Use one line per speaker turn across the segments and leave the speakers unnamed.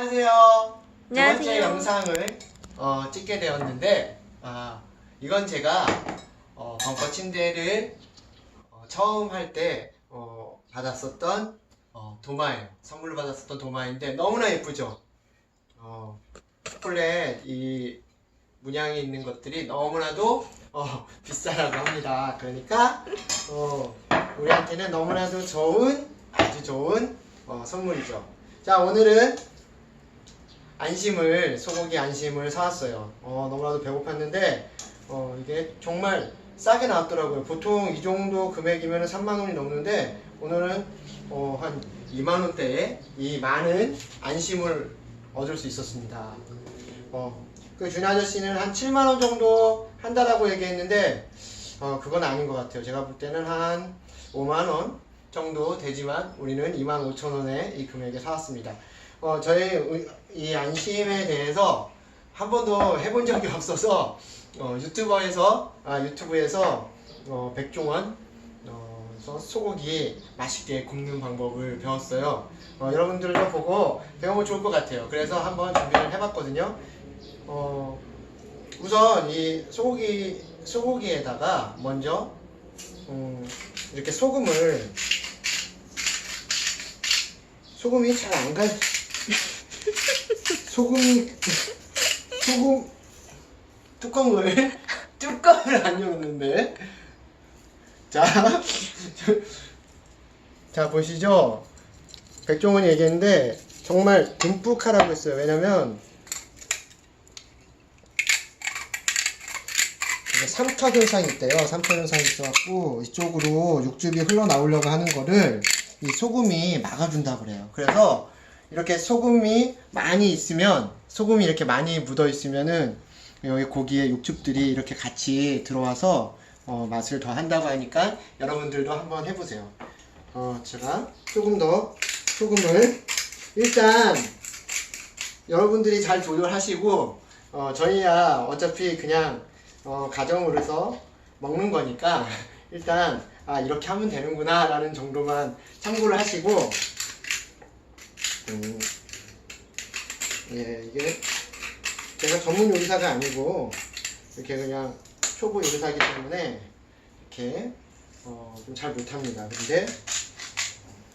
안녕하세요. 두 번째
안녕하세요.
영상을 어, 찍게 되었는데 아, 이건 제가 어, 벙커 침대를 어, 처음 할때 어, 받았었던 어, 도마예요. 선물로 받았었던 도마인데 너무나 예쁘죠. 어, 초콜릿 이 문양이 있는 것들이 너무나도 어, 비싸다고 합니다. 그러니까 어, 우리한테는 너무나도 좋은 아주 좋은 어, 선물이죠. 자 오늘은 안심을 소고기 안심을 사왔어요. 어, 너무나도 배고팠는데 어, 이게 정말 싸게 나왔더라고요. 보통 이 정도 금액이면 3만 원이 넘는데 오늘은 어, 한 2만 원대에 이 많은 안심을 얻을 수 있었습니다. 어, 그 준하 아저씨는 한 7만 원 정도 한다라고 얘기했는데 어, 그건 아닌 것 같아요. 제가 볼 때는 한 5만 원 정도 되지만 우리는 2만 5천 원에 이 금액에 사왔습니다. 어, 저희 의- 이 안심에 대해서 한 번도 해본 적이 없어서 어, 유튜버에서 아 유튜브에서 어, 백종원 어, 서 소고기 맛있게 굽는 방법을 배웠어요. 어, 여러분들도 보고 배우면 좋을 것 같아요. 그래서 한번 준비를 해봤거든요. 어, 우선 이 소고기 소고기에다가 먼저 음, 이렇게 소금을 소금이 잘안 갈. 소금이 소금 뚜껑을 뚜껑을 안 열었는데 자, 자 보시죠. 백종원이 얘기했는데 정말 듬뿍 하라고 했어요. 왜냐면 삼투 현상이 있대요. 삼투 현상이 있어갖고 이쪽으로 육즙이 흘러나오려고 하는 거를 이 소금이 막아준다 그래요. 그래서 이렇게 소금이 많이 있으면 소금이 이렇게 많이 묻어 있으면은 여기 고기에 육즙들이 이렇게 같이 들어와서 어, 맛을 더 한다고 하니까 여러분들도 한번 해보세요. 어, 제가 조금 더 소금을 일단 여러분들이 잘 조절하시고 어, 저희야 어차피 그냥 어, 가정으로서 먹는 거니까 일단 아 이렇게 하면 되는구나 라는 정도만 참고를 하시고 음, 예 이게 제가 전문 요리사가 아니고 이렇게 그냥 초보 요리사이기 때문에 이렇게 어, 좀 잘 못합니다 근데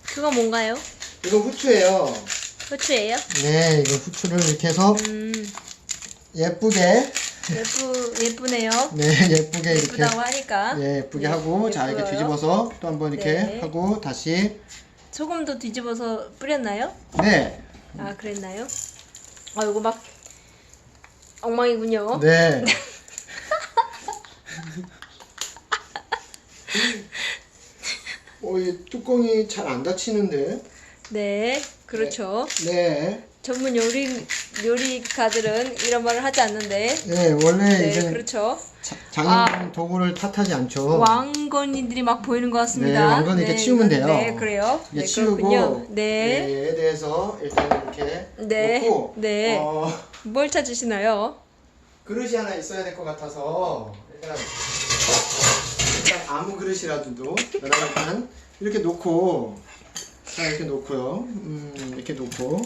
그거 뭔가요?
이거 후추예요
후추예요?
네 이거 후추를 이렇게 해서
음,
예쁘게
예쁘 예쁘네요.
네 예쁘게 이렇게
예쁘다고 하니까
예, 예쁘게
네,
하고 자 이렇게
예뻐요.
뒤집어서 또 한번 이렇게
네.
하고 다시
소금도 뒤집어서 뿌렸나요?
네,
아 그랬나요? 아 이거 막 엉망이군요.
네. 어, 이 뚜껑이 잘 안 닫히는데.
네, 그렇죠.
네,
전문 요리 요리가들은 이런 말을 하지 않는데.
네 원래
네,
이제
그렇죠.
자- 장인 도구를 탓하지 않죠.
왕건이들이 막 보이는 것 같습니다.
네, 왕건 이렇게 치우면 돼요.
네, 그래요. 네,
치우고
그렇군요. 네,
얘에 대해서 일단 이렇게
네,
놓고
네.
어,
뭘 찾으시나요?
그릇이 하나 있어야 될 것 같아서 일단, 일단 아무 그릇이라도 여러분 이렇게 놓고 자 이렇게 놓고요 음, 이렇게 놓고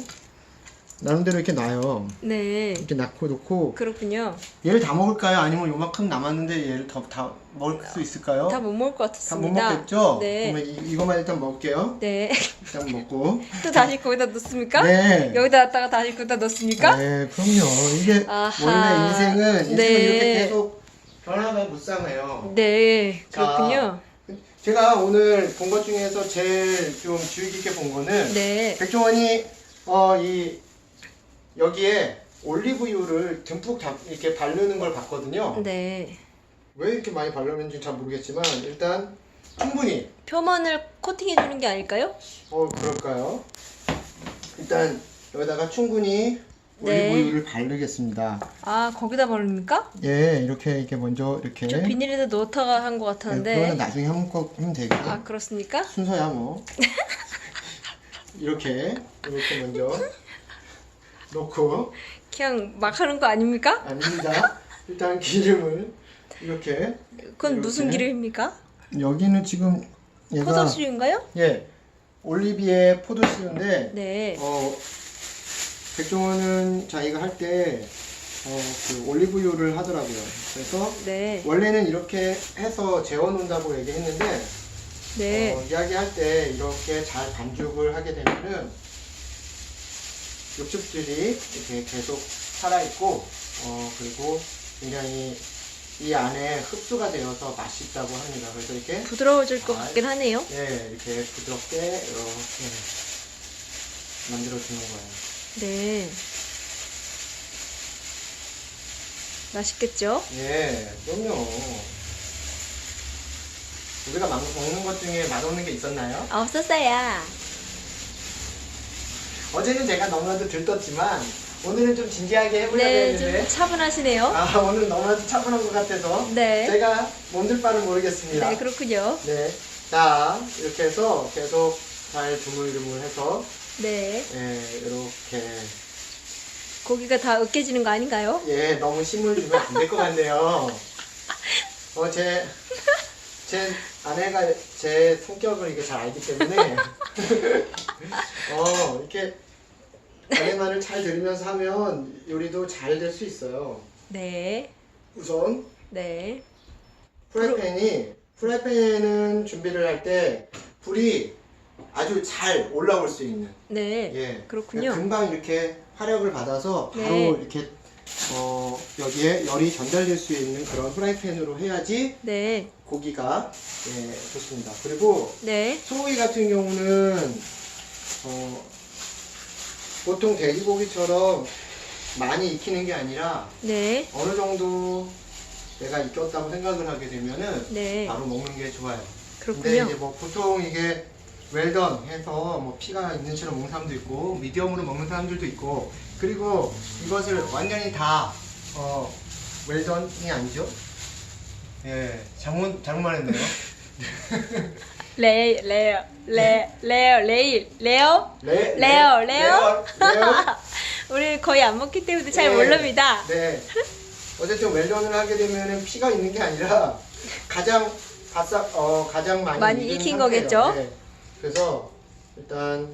나름대로 이렇게 놔요
네,
이렇게 놓고 놓고
그렇군요.
얘를 다 먹을까요 아니면 요만큼 남았는데 얘를 더 다 먹을 수 있을까요
다 못 먹을
것다못
같습니다.
먹겠죠
네.
그러면 이, 이것만 일단 먹을게요
네.
일단 먹고
또 다시 거기다 넣습니까?
네
여기다 갖다가 다시 거기다 넣습니까?
네 그럼요 이게
아하.
원래 인생은 인생은
네.
이렇게 계속 변화가 무쌍해요
네,
자,
그렇군요.
제가 오늘 본 것 중에서 제일 좀 주의 깊게 본 거는
네.
백종원이 어 이 여기에 올리브유를 듬뿍 다- 이렇게 바르는 걸 봤거든요.
네.
왜 이렇게 많이 바르는지 잘 모르겠지만 일단 충분히
표면을 코팅해 주는 게 아닐까요?
어 그럴까요? 일단 여기다가 충분히
네.
올리브유를 바르겠습니다.
아, 거기다 바릅니까?
예, 이렇게 이렇게 먼저 이렇게
저 비닐에다 넣다가 한것
네,
같았는데.
그거는 나중에 거 하면 되고
아, 그렇습니까?
순서야 뭐 이렇게 이렇게 먼저 놓고
그냥 막 하는 거 아닙니까?
아닙니다. 일단 기름을 이렇게
그건 무슨
이렇게.
기름입니까?
여기는 지금 얘가
포도씨인가요?
예 올리비에 포도씨인데
네.
어 백종원은 자기가 할 때 어, 그 올리브유를 하더라고요. 그래서
네.
원래는 이렇게 해서 재워놓는다고 얘기했는데
네.
어, 이야기할 때 이렇게 잘 반죽을 하게 되면은 육즙들이 이렇게 계속 살아있고 어, 그리고 굉장히 이 안에 흡수가 되어서 맛있다고 합니다. 그래서 이렇게
부드러워질 것
아,
같긴 하네요.
네, 이렇게 부드럽게 이렇게 만들어 주는 거예요.
네. 맛있겠죠?
예, 그럼요. 우리가 막 먹는 것 중에 맛없는 게 있었나요?
없었어요.
어제는 제가 너무나도 들떴지만 오늘은 좀 진지하게 해보려고
네,
했는데
좀 차분하시네요.
아 오늘 너무나도 차분한 것 같아서
네.
제가 몸둘 바를 모르겠습니다.
네, 그렇군요.
네. 자 이렇게 해서 계속 잘 주물주물해서
네.
예, 이렇게
고기가 다 으깨지는 거 아닌가요?
예 너무 힘을 주면 안 될 것 같네요. 어제 제 아내가 제 성격을 이게 잘 알기 때문에 어 이렇게 말을 잘 들으면서 하면 요리도 잘 될 수 있어요.
네.
우선
네.
프라이팬이 프라이팬은 준비를 할 때 불이 아주 잘 올라올 수 있는
네.
예
그렇군요.
금방 이렇게 화력을 받아서 바로
네.
이렇게 어 여기에 열이 전달될 수 있는 그런 프라이팬으로 해야지
네.
고기가 예 좋습니다. 그리고
네.
소고기 같은 경우는 어 보통 돼지고기처럼 많이 익히는 게 아니라
네.
어느 정도 내가 익혔다고 생각을 하게 되면은
네.
바로 먹는 게 좋아요. 근데
그렇군요.
이제 뭐 보통 이게 웰던 해서 뭐 피가 있는 채로 먹는 사람도 있고 미디엄으로 먹는 사람들도 있고 그리고 이것을 완전히 다 어, 웰던이 아니죠? 예, 잘못 잘못 말했네요.
레, 레어, 레, 레어, 레일, 레어?
레,
레어? 레어,
레어.
우리 거의 안 먹기 때문에 잘
네.
모릅니다.
네. 어쨌든 웰던을 하게 되면은 피가 있는 게 아니라 가장 바싹 어 가장 많이,
많이 익힌
상태예요.
거겠죠?
네. 그래서 일단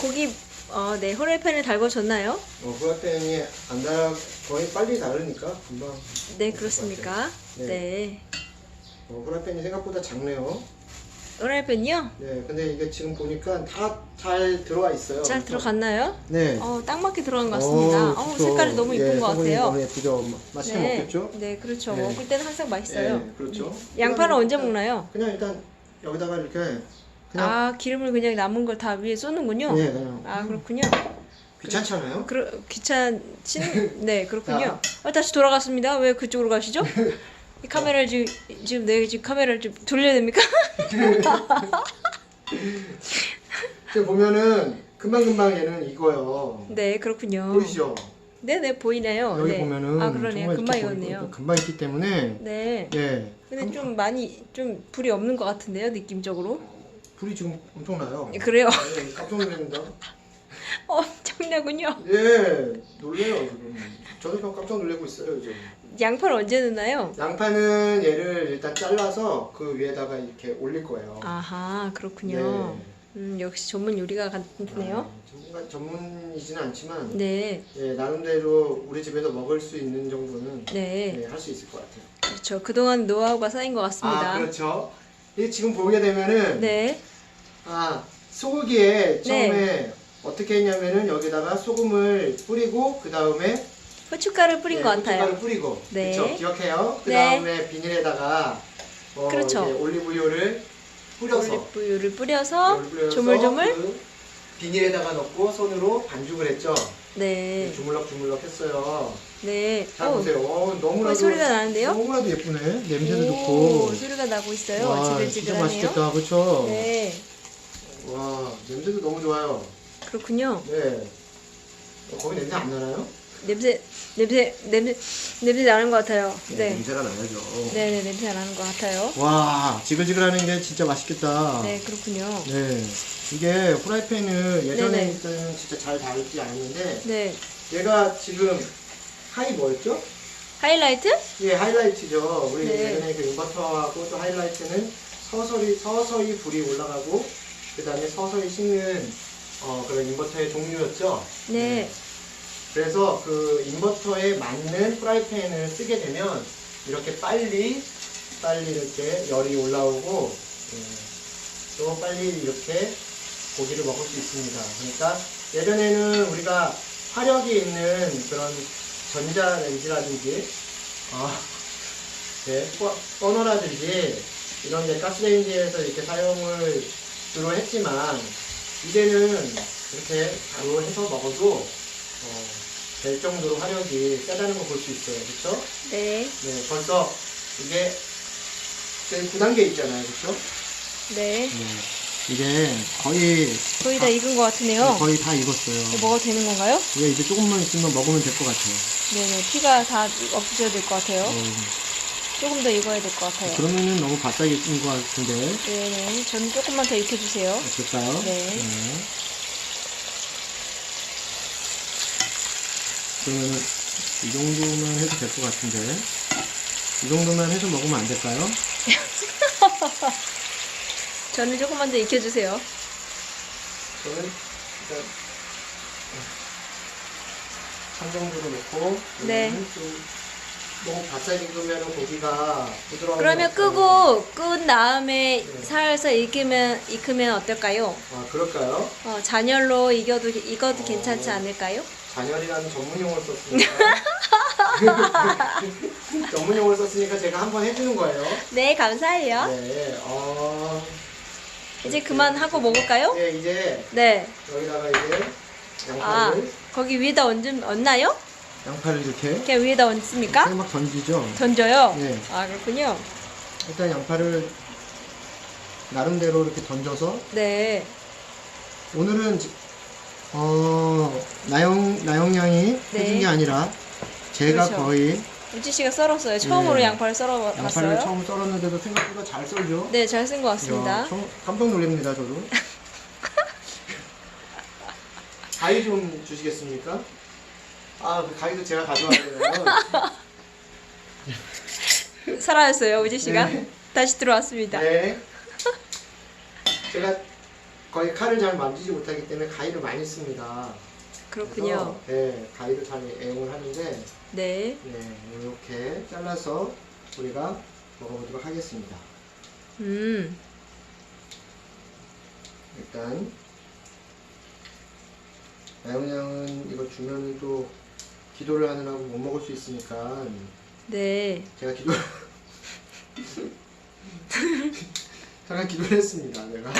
고기, 어, 네, 후라이팬을 달궈줬나요?
어, 프라이팬이 안 달아 거의 빨리 다르니까 금방.
네, 그렇습니까?
네.
네.
어, 프라이팬이 생각보다 작네요.
후라이팬이요?
네, 근데 이게 지금 보니까 다 잘 들어와 있어요.
잘 들어갔나요?
네.
어, 딱 맞게 들어간 것 같습니다. 어. 색깔이 너무 이쁜
예,
것
성분이
같아요.
너무 예쁘죠. 마- 맛있게
네.
먹겠죠?
네, 그렇죠.
네.
먹을 때는 항상 맛있어요.
네, 그렇죠.
양파는
그냥
언제
일단-
먹나요?
그냥 일단 여기다가 이렇게 그냥
아, 기름을 그냥 남은 걸 다 위에 쏟는군요.
네, 그냥
아, 그렇군요.
귀찮지 않아요?
그러, 귀찮진? 네, 그렇군요. 어, 다시 돌아갔습니다. 왜 그쪽으로 가시죠? 이 카메라를 지금, 지금 내 지금 카메라를 좀 돌려야 됩니까?
지금 보면은 금방금방 얘는 익어요.
네, 그렇군요.
보이시죠?
네, 네, 보이네요.
여기
네.
보면은
아, 그러네요.
정말
금방
이렇게
익었네요.
보이고 금방 익기 때문에
네.
예.
근데 좀 많이, 좀 불이 없는 것 같은데요, 느낌적으로.
불이 지금 엄청나요.
그래요.
예, 깜짝 놀랍니다.
엄청나군요.
예, 놀래요 지금. 저도 좀 깜짝 놀라고 있어요 요즘.
양파를 언제 넣나요?
양파는 얘를 일단 잘라서 그 위에다가 이렇게 올릴 거예요.
아하, 그렇군요. 음, 역시 전문 요리가 같네요.
아, 전문이지는 않지만
네,
예, 나름대로 우리 집에서 먹을 수 있는 정도는
네.
예, 할수 있을 것 같아요.
그렇죠. 그동안 노하우가 쌓인 것 같습니다.
아 그렇죠. 이 지금 보게 되면은
네,
아 소고기에 처음에 어떻게 했냐면은 여기다가 소금을 뿌리고 그 다음에
후춧가루 뿌린 것 같아요.
고춧가루 뿌리고
네.
그렇죠. 기억해요. 그
네.
다음에 비닐에다가 어,
그렇죠.
올리브유를 뿌려서
올리브유를 뿌려서
뿌려서
조물조물.
그 비닐에다가 넣고 손으로 반죽을 했죠.
네,
주물럭 주물럭 했어요.
네.
잘
어,
보세요. 어, 너무나도
어, 소리가 나는데요?
너무나도 예쁘네. 냄새도
오,
좋고.
소리가 나고 있어요.
와, 진짜
지글지글하네요.
맛있겠다. 그렇죠?
네,
와, 냄새도 너무 좋아요.
그렇군요.
네. 어, 거기 냄새 안 나나요?
냄새, 냄새, 냄새, 냄새 나는 것 같아요. 네, 네,
냄새가 나야죠.
네, 냄새 나는 것 같아요.
와, 지글지글하는 게 진짜 맛있겠다.
네, 그렇군요.
네. 이게 프라이팬을 예전에
네네.
있던 진짜 잘 다루지 않았는데
네,
얘가 지금 하이 뭐였죠?
하이라이트?
예, 하이라이트죠. 우리
네.
예전에 그 인버터하고 또 하이라이트는 서서히 서서히 불이 올라가고 그 다음에 서서히 식는 어, 그런 인버터의 종류였죠.
네.
그래서 그 인버터에 맞는 프라이팬을 쓰게 되면 이렇게 빨리 빨리 이렇게 열이 올라오고 예, 또 빨리 이렇게 고기를 먹을 수 있습니다. 그러니까 예전에는 우리가 화력이 있는 그런 전자레인지라든지 아, 네, 버- 버너라든지 이런 데 가스레인지에서 이렇게 사용을 주로 했지만 이제는 이렇게 바로 해서 먹어도 어, 될 정도로 화력이 세다는 걸 볼 수 있어요. 그렇죠?
네.
네, 벌써 이게 지금 9단계 있잖아요. 그렇죠?
네.
이게 거의
거의 다 익은 것 같으네요.
거의 다 익었어요.
이거 먹어도 되는 건가요?
이게 이제 조금만 있으면 먹으면 될 것 같아요.
네네. 피가 다 없어져야 될 것 같아요.
어,
조금 더 익어야 될 것 같아요.
그러면은 너무 바싹 익은 것 같은데
네네. 저는 조금만 더 익혀주세요.
어떨까요?
네.
그러면은 이 정도만 해도 될 것 같은데 이 정도만 해서 먹으면 안 될까요?
저는 조금만 더 익혀주세요.
저는 일단 한 정도로 넣고
네.
좀 너무 바싹 익으면 고기가 부드러워.
그러면 끄고 끈 다음에
네.
살살 익으면 익으면 어떨까요?
아 그럴까요?
어, 잔열로 익어도 익어도
어.
괜찮지 않을까요?
잔열이라는 전문 용어를 썼으니까 전문 용어를 썼으니까 제가 한번 해주는 거예요.
네, 감사해요.
네. 어...
이제 그만 하고 먹을까요?
네 이제
네.
여기다가 이제
아,
양파를
거기 위에다 얹음, 얹나요?
양파를 이렇게
그냥 위에다 얹습니까?
막 던지죠.
던져요?
네.
아, 그렇군요.
일단 양파를 나름대로 이렇게 던져서
네.
오늘은 지- 어 나영 나영 양이
네.
해준 게 아니라 제가
그렇죠.
거의
우지 씨가 썰었어요. 처음으로
네.
양파를
양파를
썰어봤어요.
처음 썰었는데도 생각보다 잘 썰죠.
네, 잘 쓴것
야,
같습니다.
처음- 깜짝 놀랍니다 저도. 가위 좀 주시겠습니까? 아, 그 가위도 제가 가져와야 되나요?
살아났어요, 우지 씨가.
네.
다시 들어왔습니다.
네. 제가 거의 칼을 잘 만지지 못하기 때문에 가위를 많이 씁니다.
그렇군요.
그래서, 네, 가위를 잘 애용을 하는데,
네.
네, 이렇게 잘라서 우리가 먹어보도록 하겠습니다.
음.
일단 나영양은 이거 주면 또 기도를 하느라고 못 먹을 수 있으니까
네.
제가 기도 잠깐 기도를 했습니다. 내가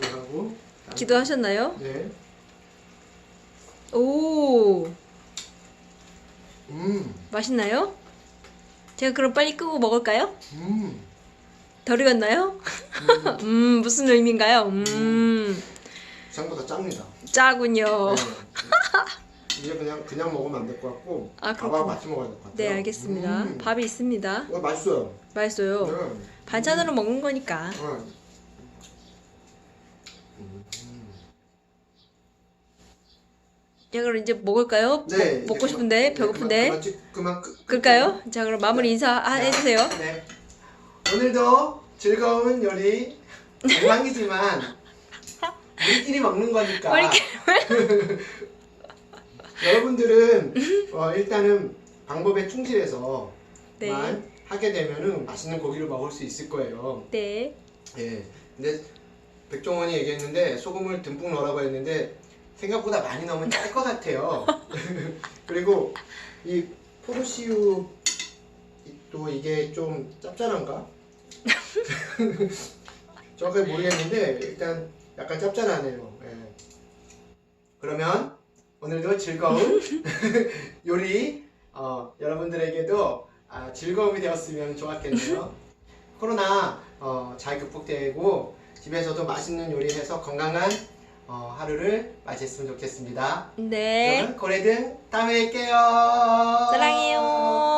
기도하고
기도하셨나요?
네,
오.
음,
맛있나요? 제가 그럼 빨리 끄고 먹을까요?
음,
덜 익었나요?
음,
음, 무슨 의미인가요? 음,
생각보다 짭니다.
짜군요.
네. 이제 그냥 그냥 먹으면 안 될 것 같고
아,
밥하고. 같이 먹어야 될 것 같아요.
네, 알겠습니다.
음,
밥이 있습니다.
이거 맛있어요.
맛있어요.
네.
반찬으로 먹는 거니까.
어.
자, 그럼 이제 먹을까요?
네,
먹,
이제
먹고
그만-
싶은데,
네,
배고픈데.
그만, 그만, 찍- 그만 끄,
그럴까요? 자, 그럼 마무리 인사 아, 해주세요.
네. 오늘도 즐거운 요리 엉망이지만 우리끼리 먹는 거니까 여러분들은 어, 일단은 방법에 충실해서
네.
만 하게 되면은 맛있는 고기를 먹을 수 있을 거예요.
네.
예. 근데 백종원이 얘기했는데 소금을 듬뿍 넣으라고 했는데 생각보다 많이 넣으면 짤 것 같아요. 그리고 이 포르시우 또 이게 좀 짭짤한가? 정확하게 모르겠는데 일단 약간 짭짤하네요. 예. 그러면 오늘도 즐거운 요리 어, 여러분들에게도 아, 즐거움이 되었으면 좋았겠네요. 코로나 어, 잘 극복되고 집에서도 맛있는 요리해서 건강한 어, 하루를 맞이했으면 좋겠습니다.
네.
그러면 고래등 다음에 뵐게요.
사랑해요.